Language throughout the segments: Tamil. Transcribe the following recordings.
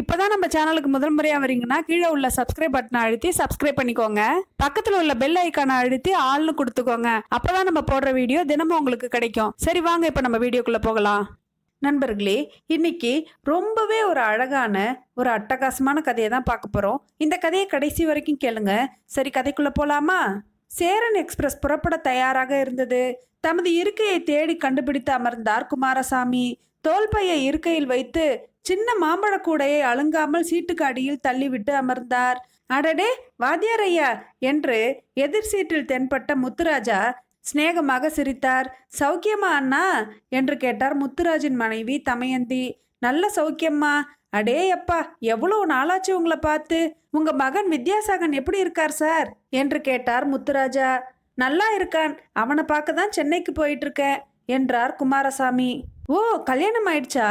இப்போதான் நம்ம சேனலுக்கு முதல் முறையாக வரீங்கன்னா கீழே உள்ள சப்ஸ்கிரைப் பட்டனை அழுத்தி சப்ஸ்கிரைப் பண்ணிக்கோங்க. பக்கத்தில் உள்ள பெல் ஐக்கானை அழுத்தி ஆள்னு கொடுத்துக்கோங்க. அப்போதான் நம்ம போடுற வீடியோ தினமும் உங்களுக்கு கிடைக்கும். சரி வாங்க இப்போ நம்ம வீடியோக்குள்ளே போகலாம். நண்பர்களே இன்னைக்கு ரொம்பவே ஒரு அழகான ஒரு அட்டகாசமான கதையை தான் பார்க்க போகிறோம் இந்த கதையை கடைசி வரைக்கும் கேளுங்க. சரி கதைக்குள்ளே போகலாமா சேரன் எக்ஸ்பிரஸ் புறப்பட தயாராக இருந்தது. தமது இருக்கையை தேடி கண்டுபிடித்து அமர்ந்தார் குமாரசாமி. தோல்பையை இருக்கையில் வைத்து சின்ன மாம்பழ கூடையை அழுங்காமல் சீட்டுக்கு அடியில் தள்ளிவிட்டு அமர்ந்தார். அடடே வாத்தியாரையா என்று எதிர் சீட்டில் தென்பட்ட முத்துராஜா சிநேகமாக சிரித்தார். சௌக்கியமா அண்ணா? என்று கேட்டார் முத்துராஜின் மனைவி தமயந்தி. நல்ல சௌக்கியம்மா. அடே அப்பா எவ்வளவு நாளாச்சு உங்களை பார்த்து? உங்க மகன் வித்யாசாகன் எப்படி இருக்கார் சார்? என்று கேட்டார் முத்துராஜா. நல்லா இருக்கான். அவனை பார்க்க தான் சென்னைக்கு போயிட்டு இருக்கேன் என்றார் குமாரசாமி. ஓ கல்யாணம் ஆயிடுச்சா?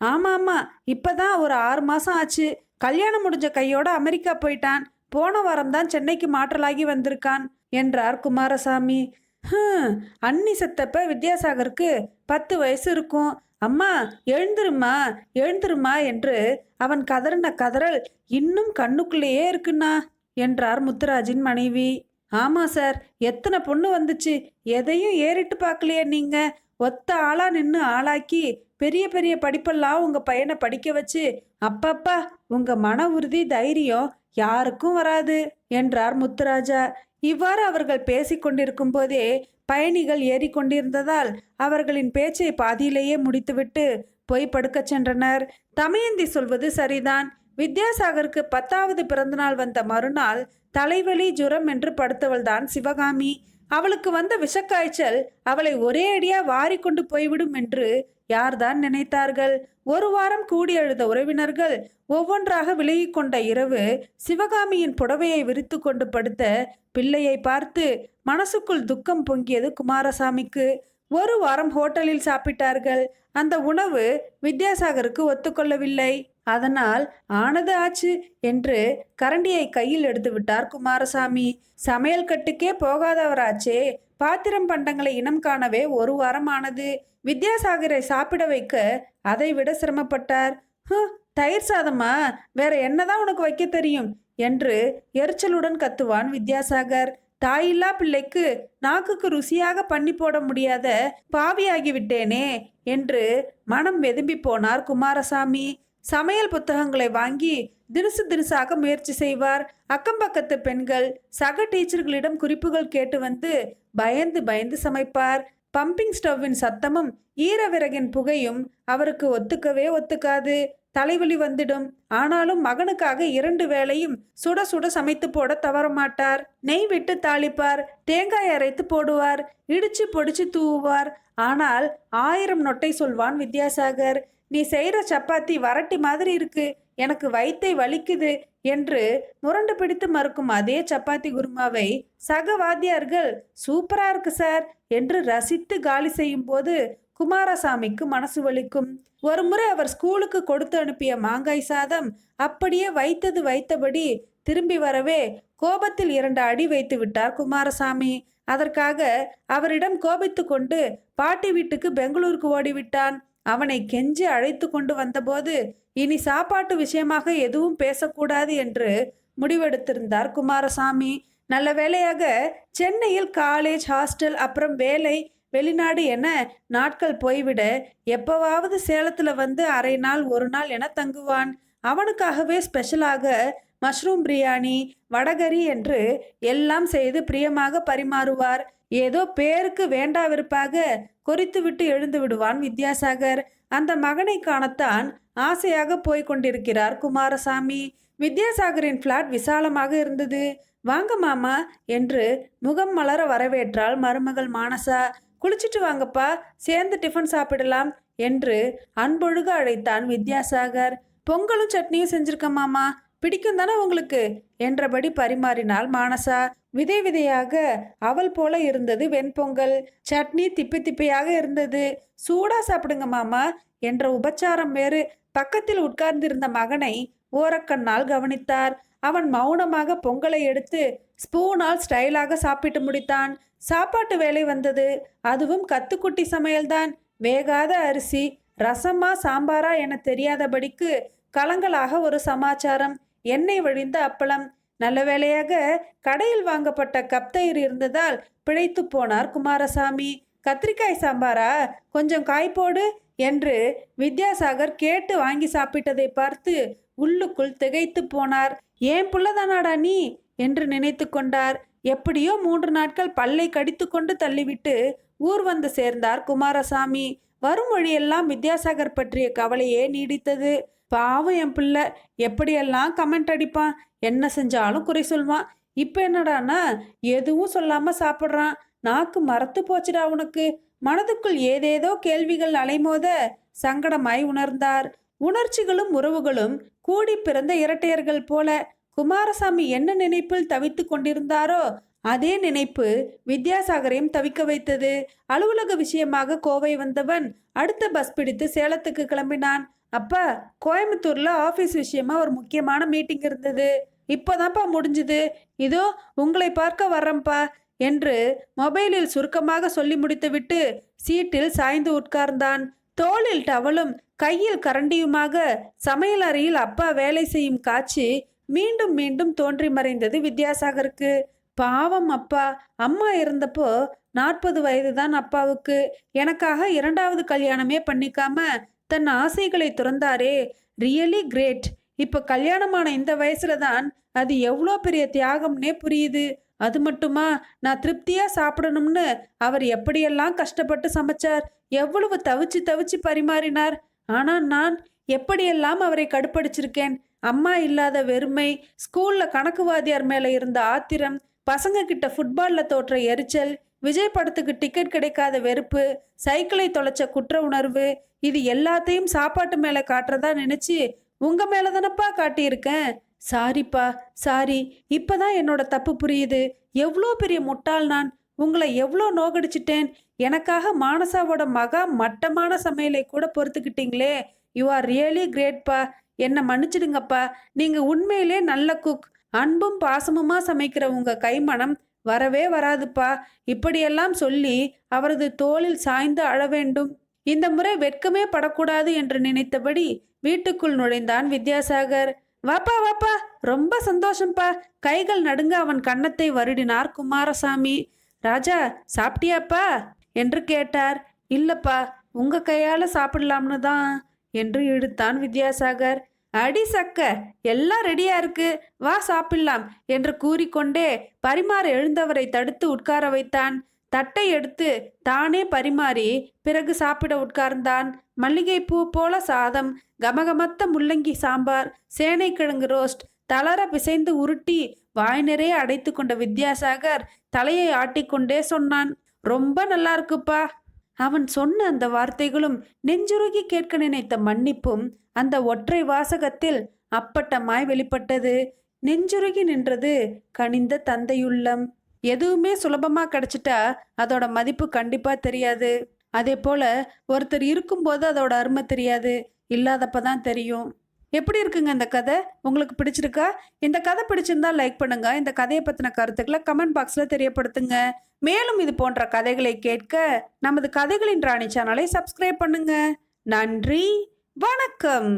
ஆமாம் ஆமாம் இப்போ தான் ஒரு ஆறு மாதம் ஆச்சு. கல்யாணம் முடிஞ்ச கையோட அமெரிக்கா போயிட்டான். போன வாரம் தான் சென்னைக்கு மாற்றலாகி வந்திருக்கான் என்றார் குமாரசாமி. ஹம், அண்ணி செத்தப்ப வித்யாசாகருக்கு பத்து வயசு இருக்கும். அம்மா எழுந்துருமா எழுந்துருமா என்று அவன் கதறின கதறல் இன்னும் கண்ணுக்குள்ளேயே இருக்குண்ணா என்றார் முத்துராஜின் மனைவி. ஆமாம் சார். எத்தனை பொண்ணு வந்துச்சு? எதையும் ஏறிட்டு பார்க்கலையே நீங்கள் ஒத்த ஆளாக நின்று ஆளாக்கி பெரிய பெரிய படிப்பெல்லாம் உங்கள் பையனை படிக்க வச்சு அப்பப்பா உங்கள் மன உறுதி தைரியம் யாருக்கும் வராது என்றார் முத்துராஜா. இவ்வாறு அவர்கள் பேசிக் கொண்டிருக்கும் போதே பயணிகள் ஏறிக்கொண்டிருந்ததால் அவர்களின் பேச்சை பாதியிலேயே முடித்துவிட்டு போய் படுக்கச் சென்றனர். தமயந்தி சொல்வது சரிதான். வித்யாசாகருக்கு பத்தாவது பிறந்தநாள் வந்த மறுநாள் தலைவலி ஜுரம் என்று படுத்தவள்தான் சிவகாமி. அவளுக்கு வந்த விஷக்காய்ச்சல் அவளை ஒரே அடியா வாரி கொண்டு போய்விடும் என்று யார்தான் நினைத்தார்கள்? ஒரு வாரம் கூடி அழுத உறவினர்கள் ஒவ்வொன்றாக விலகி கொண்ட இரவு சிவகாமியின் புடவையை விரித்து கொண்டு படுத்த பிள்ளையை பார்த்து மனசுக்குள் துக்கம் பொங்கியது குமாரசாமிக்கு. ஒரு வாரம் ஹோட்டலில் சாப்பிட்டார்கள். அந்த உணவு வித்யாசாகருக்கு ஒத்துக்கொள்ளவில்லை. அதனால் ஆனது ஆச்சு என்று கரண்டியை கையில் எடுத்து விட்டார் குமாரசாமி. சமையல் கட்டுக்கே போகாதவராச்சே. பாத்திரம் பண்டங்களை இனம் காணவே ஒரு வாரம் ஆனது வித்யாசாகரை சாப்பிட வைக்க அதை விட சிரமப்பட்டார் தயிர் சாதமா? வேற என்னதான் உனக்கு வைக்க தெரியும்? என்று எரிச்சலுடன் கத்துவான் வித்யாசாகர். தாயில்லா பிள்ளைக்கு நாக்குக்கு ருசியாக பண்ணி போட முடியாத பாவியாகி விட்டேனே என்று மனம் வெதும்பி போனார் குமாரசாமி. சமையல் புத்தகங்களை வாங்கி தினுசு தினுசாக முயற்சி செய்வார். அக்கம்பக்கத்து பெண்கள் சக டீச்சர்களிடம் குறிப்புகள் கேட்டு வந்து பயந்து பயந்து சமைப்பார். பம்பிங் ஸ்டவ்வின் சத்தமும் ஈரவிறகின் புகையும் அவருக்கு ஒத்துக்கவே ஒத்துக்காது. தலைவலி வந்துடும். ஆனாலும் மகனுக்காக இரண்டு வேளையும் சுட சுட சமைத்து போட தவறமாட்டார். நெய் விட்டு தாளிப்பார். தேங்காய் அரைத்து போடுவார். இடிச்சு பொடிச்சு தூவுவார். ஆனால் ஆயிரம் நொட்டை சொல்வான் வித்யாசாகர். நீ செய்கிற சப்பாத்தி வரட்டி மாதிரி இருக்கு. எனக்கு வயிற்றை வலிக்குது என்று முரண்டு பிடித்து மறுக்கும் அதே சப்பாத்தி குருமாவை சக வாத்தியார்கள் சூப்பரா இருக்கு சார் என்று ரசித்து காலி செய்யும் போது குமாரசாமிக்கு மனசு வலிக்கும். ஒருமுறை அவர் ஸ்கூலுக்கு கொடுத்து அனுப்பிய மாங்காய் சாதம் அப்படியே வைத்தது வைத்தபடி திரும்பி வரவே கோபத்தில் இரண்டு அடி வைத்து விட்டார் குமாரசாமி. அதற்காக அவரிடம் கோபித்து கொண்டு பாட்டி வீட்டுக்கு பெங்களூருக்கு ஓடிவிட்டான். அவனை கெஞ்சி அழைத்து கொண்டு வந்தபோது இனி சாப்பாட்டு விஷயமாக எதுவும் பேசக்கூடாது என்று முடிவெடுத்திருந்தார் குமாரசாமி. நல்ல வேளையாக சென்னையில் காலேஜ் ஹாஸ்டல் அப்புறம் வேலை வெளிநாடு என நாட்கள் போய்விட எப்பவாவது சேலத்தில் வந்து அரை நாள் ஒரு நாள் என தங்குவான். அவனுக்காகவே ஸ்பெஷலாக மஷ்ரூம் பிரியாணி வடகரி என்று எல்லாம் செய்து பிரியமாக பரிமாறுவார். ஏதோ பேருக்கு வேண்டாவிருப்பாக கொறித்துவிட்டு எழுந்து விடுவான் வித்யாசாகர். அந்த மகனை காணத்தான் ஆசையாக போய்க் கொண்டிருக்கிறார் குமாரசாமி. வித்யாசாகரின் ஃப்ளாட் விசாலமாக இருந்தது. வாங்க மாமா என்று முகம் மலர வரவேற்றாள் மருமகள் மானசா. குளிச்சிட்டு வாங்கப்பா சேர்ந்து டிஃபன் சாப்பிடலாம் என்று அன்பொழுக அழைத்தான் வித்யாசாகர். பொங்கலும் சட்னியும் செஞ்சிருக்கமாமா பிடிக்கும் தானே உங்களுக்கு? என்றபடி பரிமாறினாள் மானசா. விதை விதையாக அவள் போல இருந்தது வெண்பொங்கல். சட்னி திப்பி திப்பையாக இருந்தது. சூடா சாப்பிடுங்க மாமா என்ற உபச்சாரம் வேறு. பக்கத்தில் உட்கார்ந்திருந்த மகனை ஓரக்கண்ணால் கவனித்தார். அவன் மௌனமாக பொங்கலை எடுத்து ஸ்பூனால் ஸ்டைலாக சாப்பிட்டு முடித்தான். சாப்பாட்டு வேலை வந்தது. அதுவும் கத்துக்குட்டி சமையல்தான். வேகாத அரிசி ரசமா சாம்பாரா என தெரியாதபடிக்கு கலங்களாக ஒரு சமாச்சாரம். எண்ணெய் வழிந்த அப்பளம். நல்ல வேளையாக கடையில் வாங்கப்பட்ட கப்தயிர் இருந்ததால் பிழைத்து போனார் குமாரசாமி. கத்திரிக்காய் சாம்பாரா? கொஞ்சம் காய் போடு என்று வித்யாசாகர் கேட்டு வாங்கி சாப்பிட்டதை பார்த்து உள்ளுக்குள் திகைத்து போனார். ஏன் புள்ளதானாடா நீ? என்று நினைத்து கொண்டார். எப்படியோ மூன்று நாட்கள் பல்லை கடித்து கொண்டு தள்ளிவிட்டு ஊர் வந்து சேர்ந்தார் குமாரசாமி. வரும் வழியெல்லாம் வித்யாசாகர் பற்றிய கவலையே நீடித்தது. பாவம் என் பிள்ளை எப்படியெல்லாம் கமெண்ட் அடிப்பான்? என்ன செஞ்சாலும் குறை சொல்வான். இப்போ என்னடான்னா எதுவும் சொல்லாம சாப்பிட்றான். நாக்கு மறத்து போச்சுடா உனக்கு. மனதுக்குள் ஏதேதோ கேள்விகள் அலைமோத சங்கடமாய் உணர்ந்தார். உணர்ச்சிகளும் உறவுகளும் கூடி பிறந்த இரட்டையர்கள் போல குமாரசாமி என்ன நினைப்பில் தவித்து கொண்டிருந்தாரோ அதே நினைப்பு வித்யாசாகரையும் தவிக்க வைத்தது. அலுவலக விஷயமாக கோவை வந்தவன் அடுத்த பஸ் பிடித்து சேலத்துக்கு கிளம்பினான். அப்பா கோயம்புத்தூர்ல ஆபீஸ் விஷயமா ஒரு முக்கியமான மீட்டிங் இருந்தது. இப்போதான்ப்பா முடிஞ்சுது. இதோ உங்களை பார்க்க வர்றேன்ப்பா என்று மொபைலில் சுருக்கமாக சொல்லி முடித்துவிட்டு சீட்டில் சாய்ந்து உட்கார்ந்தான். தோளில் டவலும் கையில் கரண்டியுமாக சமையல் அறையில் அப்பா வேலை செய்யும் காட்சி மீண்டும் மீண்டும் தோன்றி மறைந்தது வித்யாசாகருக்கு. பாவம் அப்பா. அம்மா இருந்தப்போ நாற்பது வயது தான் அப்பாவுக்கு. எனக்காக இரண்டாவது கல்யாணமே பண்ணிக்காம தன் ஆசைகளை துறந்தாரே. ரியலி கிரேட் இப்போ கல்யாணமான இந்த வயசுல தான் அது எவ்வளோ பெரிய தியாகம்னே புரியுது. அது மட்டுமா? நான் திருப்தியாக சாப்பிடணும்னு அவர் எப்படியெல்லாம் கஷ்டப்பட்டு சமைச்சார்? எவ்வளவு தவிச்சு தவிச்சு பரிமாறினார்? ஆனால் நான் எப்படியெல்லாம் அவரை கடுப்படிச்சிருக்கேன்? அம்மா இல்லாத வெறுமை ஸ்கூல்ல கணக்கு வாத்தியார் மேல இருந்த ஆத்திரம் பசங்க கிட்ட ஃபுட்பால்ல தோற்ற எரிச்சல் விஜய் படத்துக்கு டிக்கெட் கிடைக்காத வெறுப்பு சைக்கிளை தொலைச்ச குற்ற உணர்வு இது எல்லாத்தையும் சாப்பாட்டு மேல காட்டுறதா நினைச்சு உங்க மேல தானப்பா காட்டியிருக்கேன்? சாரிப்பா சாரி இப்பதான் என்னோட தப்பு புரியுது. எவ்வளோ பெரிய முட்டாள் நான். உங்களை எவ்வளோ நோகடிச்சிட்டேன். எனக்காக மானசாவோட மகா மட்டமான சமையலை கூட பொறுத்துக்கிட்டீங்களே. யூ ஆர் ரியலி கிரேட்பா என்னை மன்னிச்சிடுங்கப்பா. நீங்க உண்மையிலே நல்ல குக் அன்பும் பாசமுமா சமைக்கிற உங்க கைமணம் வரவே வராதுப்பா. இப்படியெல்லாம் சொல்லி அவரது தோளில் சாய்ந்து அழ வேண்டும். இந்த முறை வெட்கமே படக்கூடாது என்று நினைத்தபடி வீட்டுக்குள் நுழைந்தான் வித்யாசாகர். வாப்பா வாப்பா ரொம்ப சந்தோஷம்ப்பா கைகள் நடுங்க அவன் கன்னத்தை வருடினார் குமாரசாமி. ராஜா சாப்பிட்டியாப்பா? என்று கேட்டார். இல்லப்பா உங்க கையால சாப்பிடலாம்னு தான். என்று இழுத்தான் வித்யாசாகர். அடி சக்க எல்லாம் ரெடியா இருக்கு. வா சாப்பிடலாம் என்று கூறிக்கொண்டே பரிமாற எழுந்தவரை தடுத்து உட்கார வைத்தான். தட்டை எடுத்து தானே பரிமாறி பிறகு சாப்பிட உட்கார்ந்தான். மல்லிகைப்பூ போல சாதம் கமகமத்த முள்ளங்கி சாம்பார் சேனைக்கிழங்கு ரோஸ்ட் தளர பிசைந்து உருட்டி வாய் நிறைய அடைத்து கொண்ட வித்யாசாகர் தலையை ஆட்டிக்கொண்டே சொன்னான். ரொம்ப நல்லா இருக்குப்பா. அவன் சொன்ன அந்த வார்த்தைகளும் நெஞ்சுருகி கேட்க நினைத்த மன்னிப்பும் அந்த ஒற்றை வாசகத்தில் அப்பட்டமாய் வெளிப்பட்டது. நெஞ்சுருகி நின்றது கனிந்த தந்தையுள்ளம். எதுவுமே சுலபமாக கிடைச்சிட்டா அதோட மதிப்பு கண்டிப்பாக தெரியாது. அதே போல் ஒருத்தர் இருக்கும்போது அதோட அருமை தெரியாது. இல்லாதப்ப தான் தெரியும். எப்படி இருக்குங்க இந்த கதை? உங்களுக்கு பிடிச்சிருக்கா? இந்த கதை பிடிச்சிருந்தா லைக் பண்ணுங்க. இந்த கதையை பற்றின கருத்துக்களை கமெண்ட் பாக்ஸில் தெரியப்படுத்துங்க. மேலும் இது போன்ற கதைகளை கேட்க நமது கதைகளின் ராணி சேனலை சப்ஸ்கிரைப் பண்ணுங்க. நன்றி. வணக்கம்.